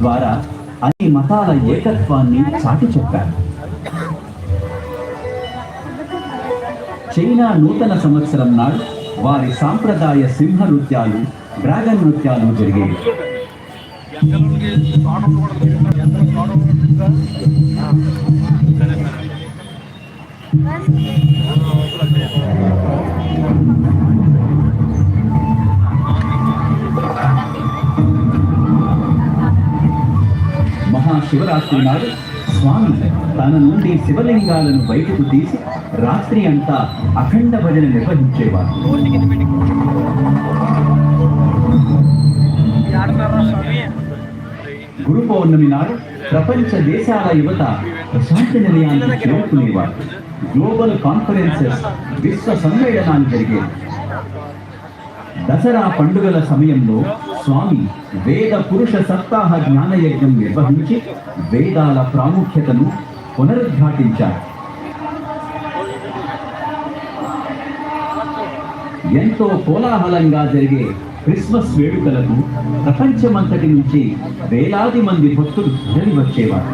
ద్వారా అన్ని మతాల ఏకత్వాన్ని చాటి చెప్పారు. చైనా నూతన సంవత్సరం నాడు వారి సాంప్రదాయ సింహ నృత్యాలు డ్రాగన్ నృత్యాలు జరిగేవి మహాశివరాత్రి నాడు స్వామి తన నుండి శివలింగాలను బయటకు తీసి రాత్రి అంతా అఖండ భజన నిర్వహించేవారు. గురు పౌర్ణమి నాడు ప్రపంచ దేశాల యువత ప్రశాంత నిలయాన్ని చేరుకునేవారు. గ్లోబల్ కాన్ఫరెన్సెస్ విశ్వ సమ్మేళనాలు జరిగేవి. దసరా పండుగల సమయంలో స్వామి వేద పురుష సప్తాహ జ్ఞానయజ్ఞం నిర్వహించి వేదాల ప్రాముఖ్యతను పునరుద్ఘాటించారు. ఎంతో కోలాహలంగా జరిగే క్రిస్మస్ వేడుకలకు ప్రపంచమంతటి నుంచి వేలాది మంది భక్తులు తరలి వచ్చేవారు